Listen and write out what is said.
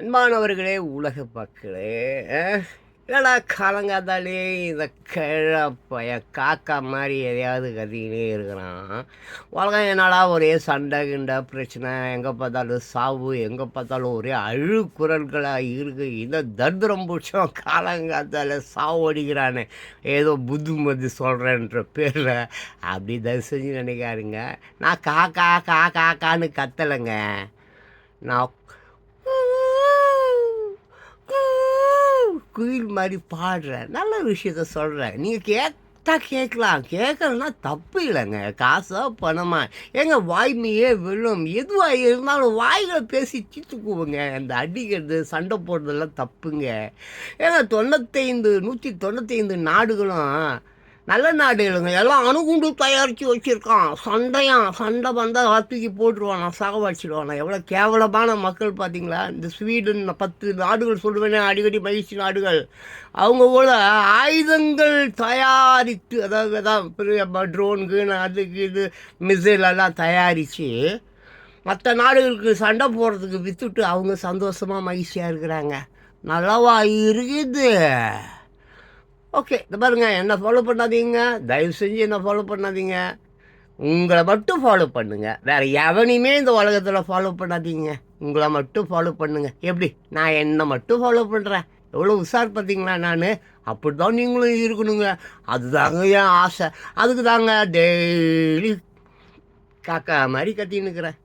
அன்பானவர்களே உலக மக்களே ஏடா காலங்காத்தாலே இந்த கிழப்பைய காக்கா மாதிரி எதையாவது கத்திக்கிட்டே இருக்கிறான். உலகம் என்னடா ஒரே சண்டை கிண்டை பிரச்சனை. எங்கே பார்த்தாலும் சாவு எங்கே பார்த்தாலும் ஒரே அழு குரல்களாக இருக்கு. இந்த தர்திரம் பிடிச்சோம் காலங்காத்தால சாவு அடிக்கிறானே. ஏதோ புத்துமதி சொல்கிறேன்ற பேரில் அப்படி தயவு செஞ்சு நினைக்காருங்க நான் காக்கா கா காக்கான்னு கத்தலைங்க. நான் குயில் மாதிரி பாடுறேன் நல்ல விஷயத்த சொல்கிறேன் நீங்கள் கேட்டா கேட்கலாம். கேட்கலன்னா தப்பு இல்லைங்க. காசோ பணமா. ஏங்க வாய்மையே வெல்லும். எதுவாக இருந்தாலும் வாய்களை பேசி தீர்த்துக்குவோங்க. அந்த அடிக்கிறது சண்டை போடுறதெல்லாம் தப்புங்க. ஏங்க தொண்ணூத்தைந்து நூற்றி தொண்ணூத்தைந்து நாடுகளும் நல்ல நாடுகளுங்க எல்லாம் அணுகுண்டு தயாரித்து வச்சுருக்கான். சண்டையான். சண்டை வந்தால் தூக்கி போட்டுருவான் நான் சாகவாடிச்சிடுவான் எவ்வளோ கேவலமான மக்கள் பார்த்தீங்களா இந்த ஸ்வீடன் பத்து நாடுகள் சொல்லுவேனே அடிக்கடி மகிழ்ச்சி நாடுகள். அவங்க கூட ஆயுதங்கள் தயாரித்து அதாவது அதான் பெரிய ட்ரோனுக்கு அதுக்கு இது மிசைல் எல்லாம் தயாரித்து மற்ற நாடுகளுக்கு சண்டை போடுறதுக்கு விற்றுட்டு அவங்க சந்தோஷமாக மகிழ்ச்சியாக இருக்கிறாங்க. நல்லாவா இருக்குது. ஓகே இந்த பாருங்க என்ன ஃபாலோ பண்ணாதீங்க. தயவு செஞ்சு என்ன ஃபாலோ பண்ணாதீங்க. உங்களை மட்டும் ஃபாலோ பண்ணுங்க. வேற எவனையுமே இந்த உலகத்தில் ஃபாலோ பண்ணாதீங்க. உங்களை மட்டும் ஃபாலோ பண்ணுங்க. எப்படி? நான் என்னை மட்டும் ஃபாலோ பண்ணுறேன் எவ்வளோ உஷார் பார்த்தீங்களா நான்? அப்படி தான் நீங்களும் இருக்கணுங்க. அதுதாங்க என் ஆசை. அதுக்கு தாங்க டெய்லி காக்கா மாதிரி கத்தின்னு இருக்கிறேன்.